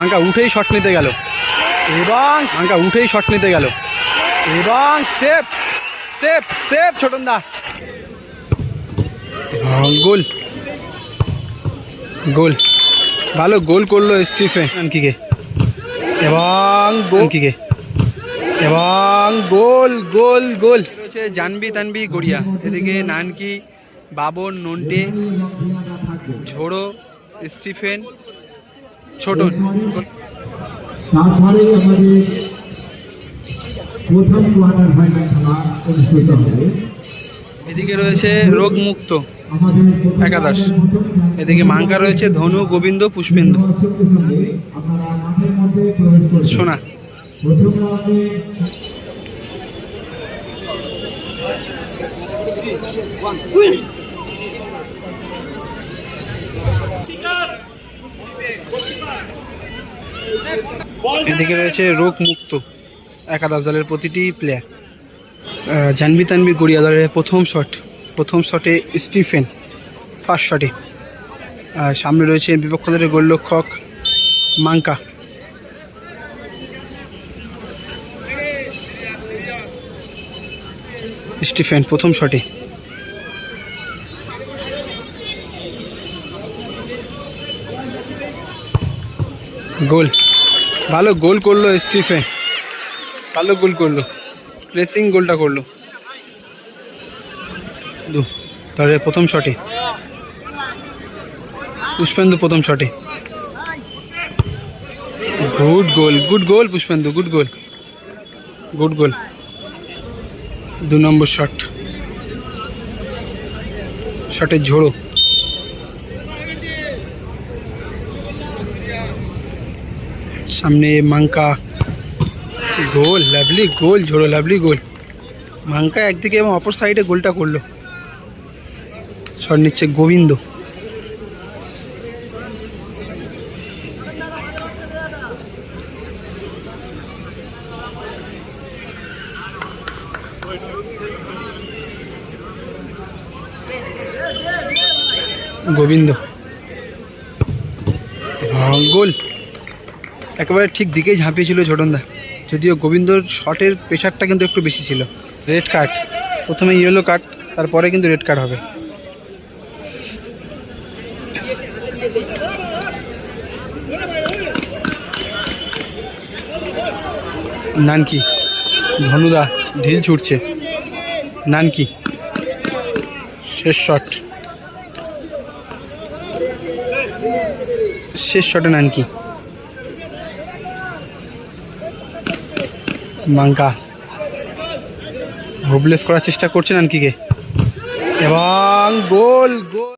মাঙ্কা উঠেই শট নিতে গেল। এবং মাঙ্কা উঠেই শট নিতে গেল। এবং সেফ সেফ সেফ ছোটন দা এবং গোল। গোল। ভালো গোল করল স্টিফেন নানকিকে এবং গোল কিকে এবং গোল গোল গোল। রয়েছে জানবি তানবি গড়িয়া। এদিকে নানকি বাবন নন্টে ঝোড়ো স্টিফেন ছোটন। তারপরে আমাদের প্রথম কোয়ার্টার ফাইনাল খেলা অনুষ্ঠিত হবে। এদিকে রয়েছে রোগমুক্ত আমাদের একাদশ। এদিকে মাঙ্কা রয়েছে ধনু গোবিন্দ পুষ্পেন্দু। সোনা। প্রথম এদিকে রয়েছে রোগমুক্ত একাদশ দলের প্রতিটি প্লেয়ার জানবি তানবি গড়িয়া দলের প্রথম শট প্রথম শটে স্টিফেন ফার্স্ট শটে আর সামনে রয়েছে বিপক্ষ দলের গোলরক্ষক মাঙ্কা। স্টিফেন প্রথম শটে গোল। ভালো গোল করল স্টিফেন ভালো গোল করল। প্রেসিং গোলটা করল। দু তাহলে প্রথম শটে পুষ্পেন্দু প্রথম শটে good goal good goal Pushpendu good goal good goal দু নম্বর শট শটের ঝোড়ো। সামনে মাঙ্কা। গোল লাভলি গোল ঝোড়ো লাভলি গোল। মাঙ্কা একদিকে এবং অপর সাইডে গোলটা করল। শট নিচ্ছে গোবিন্দ। গোবিন্দ। গোল। একেবারে ঠিক দিকেই ঝাঁপিয়েছিল ছোটনদা যদিও গোবিন্দর শটের প্রেশারটা কিন্তু একটু বেশি ছিল। রেড কার্ড প্রথমে ইয়েলো কার্ড তারপরে কিন্তু রেড কার্ড হবে। নানকি, ধনুদা, ঢিল ছুটছে। নানকি, শেষ শট শেষ শটে নানকি। মাঙ্কা। হোপলেস করার চেষ্টা করছে নানকিকে। এবং goal goal.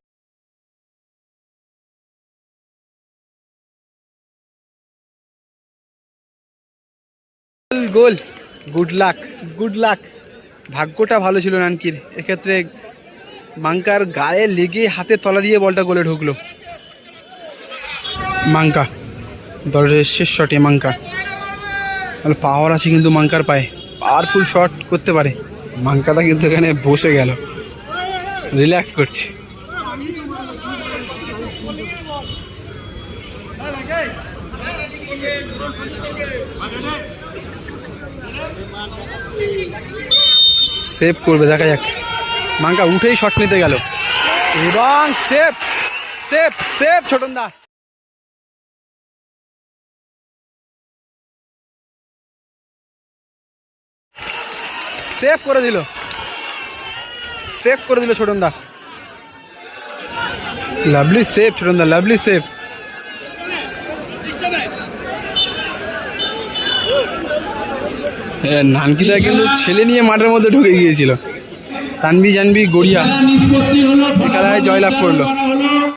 Goal good luck good luck ভাগ্যটা ভালো ছিল নানকির। এক্ষেত্রে মাঙ্কার গায়ে লেগে হাতে তলা দিয়ে বলটা গোলে ঢুকলো। মাঙ্কা, দলের শেষ শটে মাঙ্কা। পাওয়ার আছে কিন্তু মাঙ্কার পায়ে। পাওয়ারফুল শট করতে পারে। মাঙ্কাটা কিন্তু এখানে বসে গেল। রিল্যাক্স করছে। সেভ করবে, দেখা যাক। মাঙ্কা উঠেই শট নিতে গেল। এবং save save save Chhoton save করে দিল। সেভ করে দিল ছোটন দা লাভলি সেভ ছোটন দা লাভলি সেভ নানকিটা কিন্তু ছেলে নিয়ে মাঠের মধ্যে ঢুকে গিয়েছিল। তানবি জানবি গড়িয়া। খেলায় জয়লাভ করল।